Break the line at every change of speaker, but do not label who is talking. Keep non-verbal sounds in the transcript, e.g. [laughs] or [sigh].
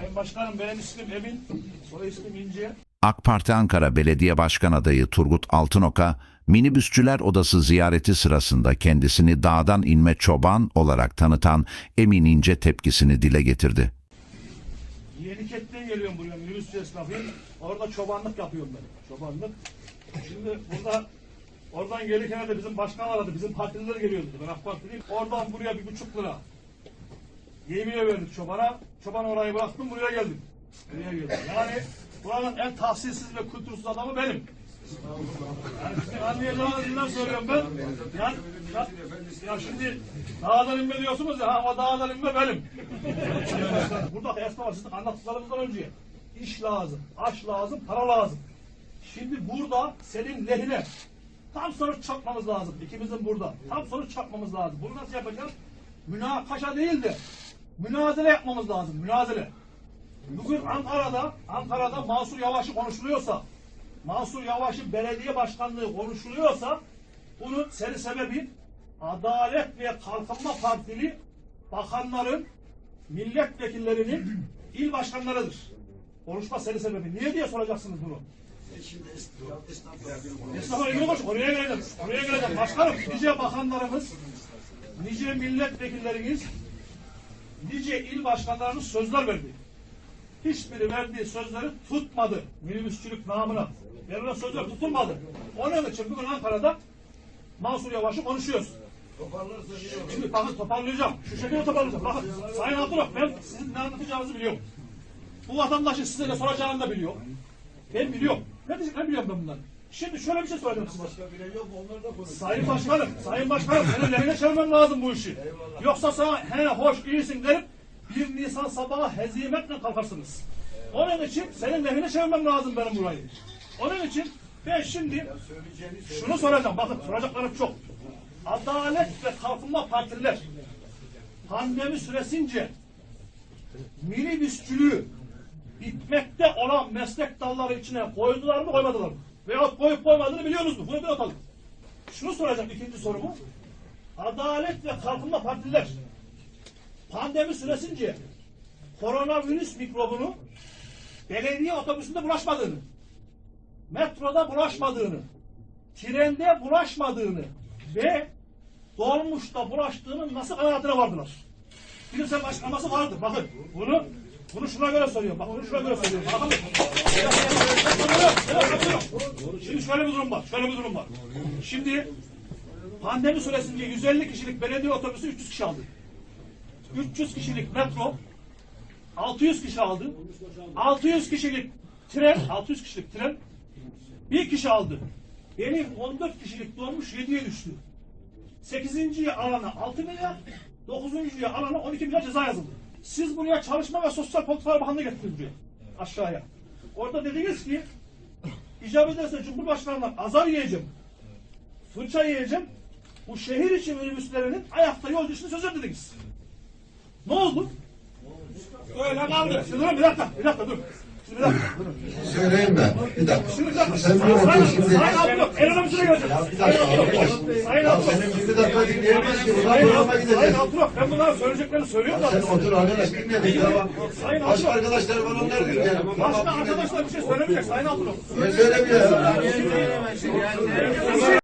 Sayın Başkanım benim ismim Emin, soy ismim İnce.
AK Parti Ankara Belediye Başkan Adayı Turgut Altınok'a minibüsçüler odası ziyareti sırasında kendisini dağdan inme çoban olarak tanıtan Emin İnce tepkisini dile getirdi.
Yeniket'ten geliyorum buraya minibüsçü esnafıyım. Orada çobanlık yapıyorum ben. Çobanlık. Şimdi burada oradan gelirken de bizim başkan aradı. Bizim partililer geliyordu. Ben AK Partiliyim. Oradan buraya bir buçuk lira. Yemeğe verdik çobana. Çoban orayı bıraktım buraya geldim. Buraya geldim. Yani buranın en tahsilsiz ve kültürsüz adamı benim. Yani sizin anlayacağınız yüzden söylüyorum ben. Yani, ya, ya şimdi dağdan inme diyorsunuz ya, ha, o dağdan inme benim. Burada esnaf sizin anlattıklarımızdan önce iş lazım, aş lazım, para lazım. Şimdi burada senin lehine tam sonuç çakmamız lazım. İkimizin burada. Tam sonuç çakmamız lazım. Bunu nasıl yapacağız? Münakaşa değil de münazele yapmamız lazım. Münazele. Bugün Ankara'da Ankara'da Mansur Yavaş'ı konuşuluyorsa Mansur Yavaş'ın belediye başkanlığı konuşuluyorsa bunun seri sebebi Adalet ve Kalkınma Partili bakanların, milletvekillerinin [clears throat] il başkanlarıdır. Konuşma seri sebebi. Niye diye soracaksınız bunu. Esnafa ilgili konuş. Oraya geleceğim. Oraya geleceğim. Başkanım, nice bakanlarımız, nice milletvekilleriniz, nice il başkanlarımız sözler verdi. Hiçbiri verdiği sözleri tutmadı. Minibüsçülük namına. Verilen sözler tutulmadı. Onun için bugün Ankara'da Mansur Yavaş'ı konuşuyoruz. Şimdi bakın toparlayacağım. Şu şekilde toparlayacağım. Bakın Sayın Abdullah ben sizin ne anlatacağınızı biliyorum. Bu vatandaşın size ne soracağını da biliyor. Ben biliyorum. Ne diyecek ne biliyorum ben bunları. Şimdi şöyle bir şey söyleyeyim size. Sayın Başkanım, Sayın Başkanım senin [laughs] lehine çevirmem lazım bu işi. Yoksa sana he hoş iyisin derim. 1 Nisan sabahı hezimetle kalkarsınız. Onun için senin lehine çevirmem lazım benim burayı. Onun için ben şimdi şunu soracağım. Bakın soracaklarım çok. Adalet ve Kalkınma Partililer pandemi süresince minibüsçülüğü bitmekte olan meslek dalları içine koydular mı koymadılar mı? Veyahut koyup koymadığını biliyorsunuz mu? Bunu bir atalım. Şunu soracağım ikinci sorumu. Adalet ve Kalkınma Partililer pandemi süresince koronavirüs mikrobunu belediye otobüsünde bulaşmadığını, metroda bulaşmadığını, trende bulaşmadığını ve dolmuşta bulaştığının nasıl kanaatine vardılar? Bilimsel açıklaması vardır. Bakın bunu bunu şuna göre soruyorum. Bak bunu şuna göre soruyorum. Şimdi şöyle bir durum var. Şöyle bir durum var. Şimdi pandemi süresince 150 kişilik belediye otobüsü 300 kişi aldı. 300 kişilik metro 600 kişi aldı. 600 kişilik tren, 600 kişilik tren bir kişi aldı. Benim 14 kişilik dolmuş 7'ye düştü. 8. alana 6 milyar, 9. alana 12 milyar ceza yazıldı. Siz buraya Çalışma ve Sosyal Politikalar Bakanlığı getirdiniz buraya. Aşağıya. Orada dediniz ki icap ederse Cumhurbaşkanı'ndan azar yiyeceğim. Fırça yiyeceğim. Bu şehir içi minibüslerinin ayakta yolcu için söz dediniz. Ne oldu? Öyle kaldı. Bir dakika, bir dakika dur.
Söyleyeyim ben. Bir dakika.
Şimdi bir dakika.
Sen bir
Sayın-
otur şimdi.
Sayın şuraya geleceğim.
Ya bir dakika.
Sayın
Ya
Abdülhamit.
senin bir dakika dinleyemeyiz ki. Buradan
Sayın
programa gideceğiz.
Sayın Abdülhamit, ben bunların söyleyeceklerini söylüyorum da.
Sen otur arkadaş dinledik.
Sayın
Başka arkadaşlar var onlar dinleyelim.
başka arkadaşlar bir şey söylemeyecek Sayın Abdülhamit.
Ne söylemiyorsun?
Bir şey